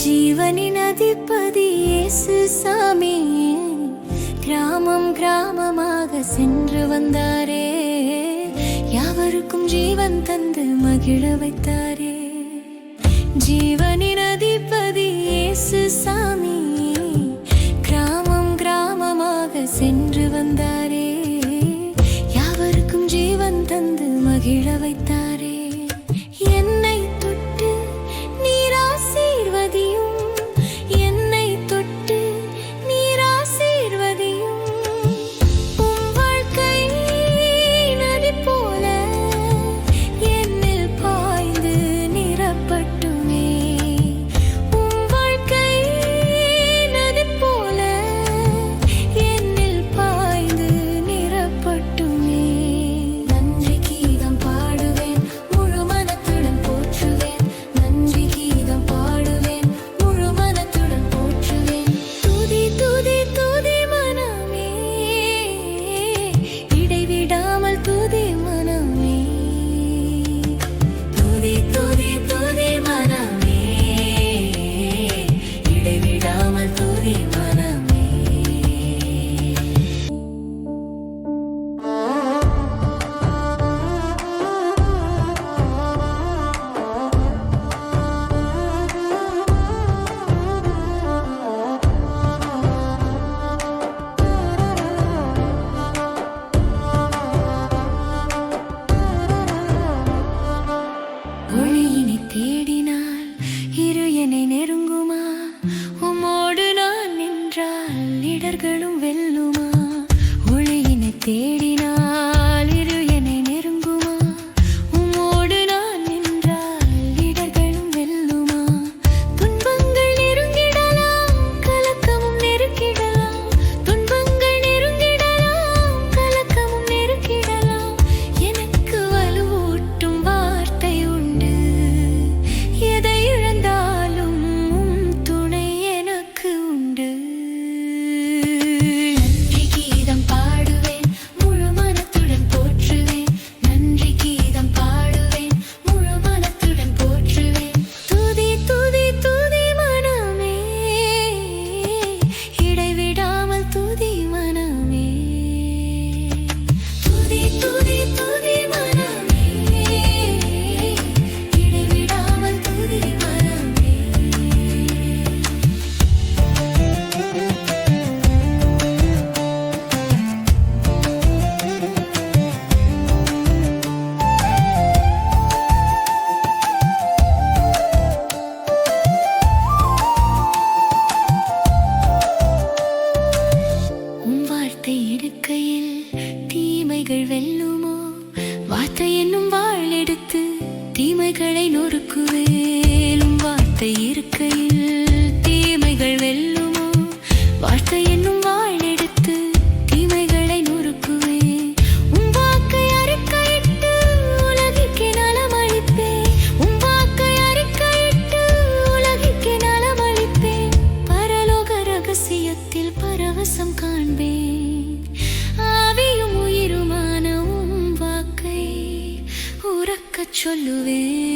ஜீவனின் அதிபதி இயேசு சாமி. கிராமம் கிராமமாக சென்று வந்தாரே. யாவருக்கும் ஜீவன் தந்து மகிழ வைத்தாரே. ஜீவனின் அதிபதி இயேசு சாமி. கிராமம் கிராமமாக சென்று வந்தாரே. யாவருக்கும் ஜீவன் தந்து மகிழ வைத்தார். வார்த்தை என்னும் வாழ் எடுத்து தீமைகளை நொறுக்குவேலும் வார்த்தை இருக்கையில் தீமைகள் வெல்லுமோ? வார்த்தை என்னும் சொல்லுவேன்